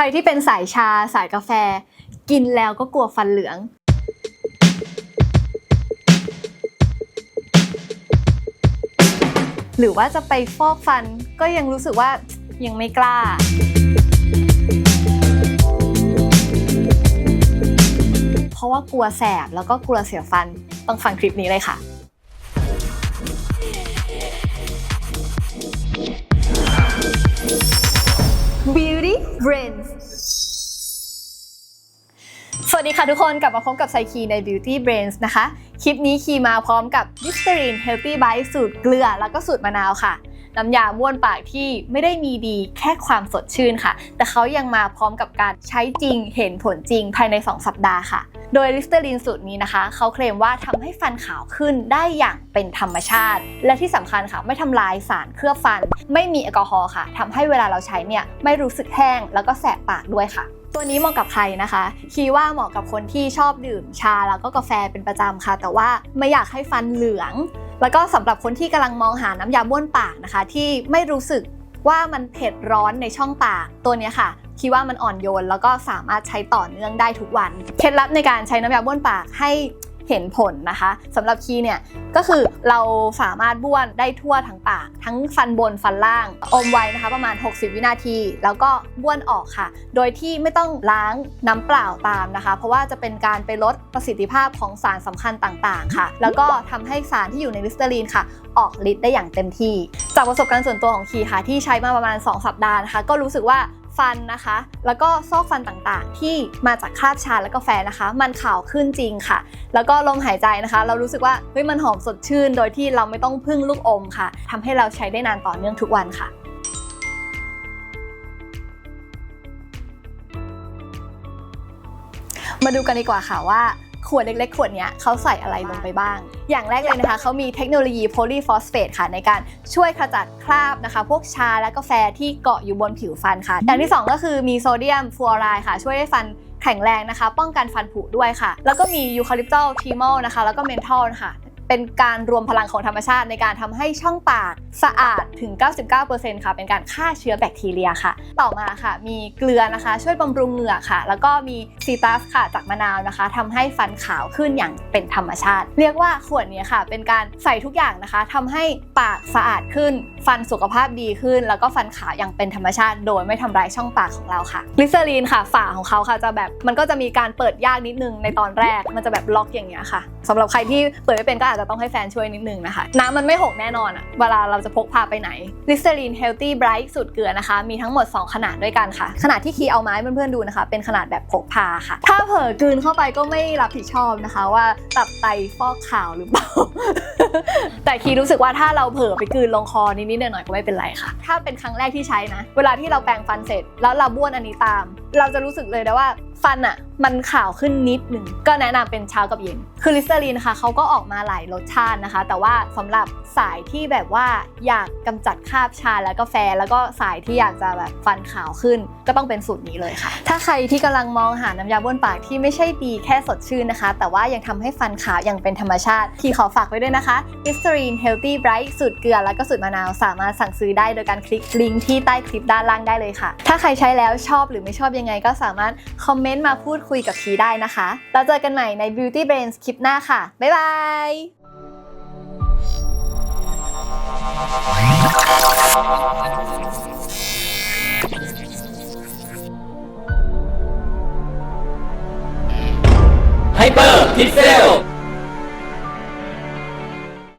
รที่เป็นสายชาสายกาแฟ กินแล้วก็กลัวฟันเหลือง หรือว่าจะไปฟอกฟันก็ยังรู้สึกว่ายังไม่กล้าเพราะว่ากลัวแสบแล้วก็กลัวเสียฟัน ต้องฟังคลิปนี้เลยค่ะ สวัสดีค่ะทุกคนกลับมาพบกับไซคีใน Beauty Brains นะคะ คลิปนี้คีมาพร้อมกับ Listerine Healthy Bite สูตรเกลือ แล้วก็สูตรมะนาวค่ะ น้ำยาบ้วนปากที่ไม่ได้มีดีแค่ความสดชื่นค่ะ แต่เขายังมาพร้อมกับการใช้จริงเห็นผลจริงภายใน 2 สัปดาห์ค่ะ โดย Listerine สูตรนี้นะคะ เขาเคลมว่าทำให้ฟันขาวขึ้นได้อย่างเป็นธรรมชาติ และที่สำคัญค่ะไม่ทำลายสารเคลือบฟัน ไม่มีแอลกอฮอล์ค่ะทำให้เวลาเราใช้เนี่ยไม่รู้สึกแห้งแล้วก็แสบปากด้วยค่ะ ตัวนี้เหมาะกับใครนะคะคีว่าเหมาะกับคนที่ชอบดื่มชาแล้วก็กาแฟเป็นประจำค่ะ แต่ว่าไม่อยากให้ฟันเหลือง แล้วก็สำหรับคนที่กำลังมองหาน้ำยาบ้วนปากนะคะ ที่ไม่รู้สึกว่ามันเผ็ดร้อนในช่องปากตัวนี้ค่ะคิดว่ามันอ่อนโยน แล้วก็สามารถใช้ต่อเนื่องได้ทุกวัน เคล็ดลับในการใช้น้ำยาบ้วนปากให้ เห็นผลนะคะสำหรับคีเนี่ยก็คือเราสามารถบ้วนได้ทั่วทั้งปาก ทั้งฟันบนฟันล่างอมไว้นะคะ ประมาณ 60 วินาที แล้วก็บ้วนออกค่ะ โดยที่ไม่ต้องล้างน้ำเปล่าตามนะคะ เพราะว่าจะเป็นการไปลดประสิทธิภาพของสารสำคัญต่างๆ ค่ะ แล้วก็ทำให้สารที่อยู่ในลิสเตอรีนค่ะ ออกฤทธิ์ได้อย่างเต็มที่ จากประสบการณ์ส่วนตัวของคีค่ะที่ใช้มาประมาณ 2 สัปดาห์นะคะก็รู้สึกว่า ฟันนะคะ แล้วก็ซอกฟันต่างๆ ที่มาจากคราบชาและกาแฟนะคะ มันขาวขึ้นจริงค่ะ แล้วก็ลมหายใจนะคะ เรารู้สึกว่าเฮ้ยมันหอมสดชื่น โดยที่เราไม่ต้องพึ่งลูกอมค่ะทำให้เราใช้ได้นานต่อเนื่องทุกวันค่ะมาดูกันดีกว่าค่ะว่า ขวดเล็กๆ ขวดนี้เขาใส่อะไรลงไปบ้าง อย่างแรกเลยนะคะเขามีเทคโนโลยีโพลีฟอสเฟตค่ะในการช่วยขจัดคราบนะคะ พวกชาและกาแฟที่เกาะอยู่บนผิวฟันค่ะ อย่างที่ 2 ก็คือมีโซเดียมฟลูออไรด์ค่ะ ช่วยให้ฟันแข็งแรงนะคะ ป้องกันฟันผุด้วยค่ะ แล้วก็มียูคาลิปตัลทีมอลนะคะ แล้วก็เมนทอลค่ะ เป็นการรวมพลังของธรรมชาติในการทำให้ช่องปากสะอาดถึง 99%ค่ะ เป็นการฆ่าเชื้อแบคทีเรียค่ะ ต่อมาค่ะ มีเกลือนะคะ ช่วยบำรุงเหงือกค่ะ แล้วก็มีซีตัสค่ะจากมะนาวนะคะทำให้ฟันขาวขึ้นอย่างเป็นธรรมชาติ เรียกว่าขวดนี้ค่ะ เป็นการใส่ทุกอย่างนะคะทำให้ปากสะอาดขึ้น ฟันสุขภาพดีขึ้น แล้วก็ฟันขาวอย่างเป็นธรรมชาติ โดยไม่ทำร้ายช่องปากของเราค่ะลิเซอรีนค่ะฝาของเขาค่ะจะแบบมันก็จะมีการเปิดยากนิดนึงในตอนแรกมันจะแบบล็อกอย่างเงี้ยค่ะสำหรับใครที่เปิดไม่เป็นก็อาจจะต้องให้แฟนช่วยนิดนึงนะคะ น้ำมันไม่หกแน่นอนอะเวลาเราจะพกพาไปไหนลิสเซอรีนเฮลตี้ไบรท์สูตรเกลือนะคะ มีทั้งหมด 2 ขนาดด้วยกันค่ะ ขนาดที่คีเอาไม้เพื่อนๆดูนะคะ เป็นขนาดแบบพกพาค่ะ ถ้าเผลอกลืนเข้าไปก็ไม่รับผิดชอบนะคะ ว่าตับไตฟอกขาวหรือเปล่า แต่คีรู้สึกว่าถ้าเราเผลอไปกลืนลงคอนิดๆหน่อยๆก็ไม่เป็นไรค่ะ ถ้าเป็นครั้งแรกที่ใช้นะ เวลาที่เราแปรงฟันเสร็จ แล้วเราบ้วนอันนี้ตามเราจะรู้สึกเลยนะว่าฟันอะมันขาวขึ้นนิดหนึ่งก็แนะนำเป็นเช้ากับเย็น คือลิสเตอรีนนะคะเขาก็ออกมาหลายรสชาตินะคะ แต่ว่าสำหรับสายที่แบบว่าอยากกำจัดคราบชาและกาแฟ แล้วก็สายที่อยากจะแบบฟันขาวขึ้น ก็ต้องเป็นสูตรนี้เลยค่ะ ถ้าใครที่กำลังมองหาน้ำยาบ้วนปากที่ไม่ใช่ดีแค่สดชื่นนะคะ แต่ว่ายังทำให้ฟันขาวอย่างเป็นธรรมชาติ ที่ขอฝากไว้ด้วยนะคะ Listerine Healthy Bright สูตรเกลือแล้วก็สูตรมะนาวสามารถสั่งซื้อได้โดยการคลิกลิงก์ที่ใต้คลิปด้านล่างได้เลยค่ะ ถ้าใครใช้แล้วชอบหรือไม่ชอบยังไงก็สามารถคอมเมนต์มาพูดคุยกับทีได้นะคะ แล้วเจอกันใหม่ใน Beauty Brains คลิปหน้าค่ะ บ๊ายบายไฮ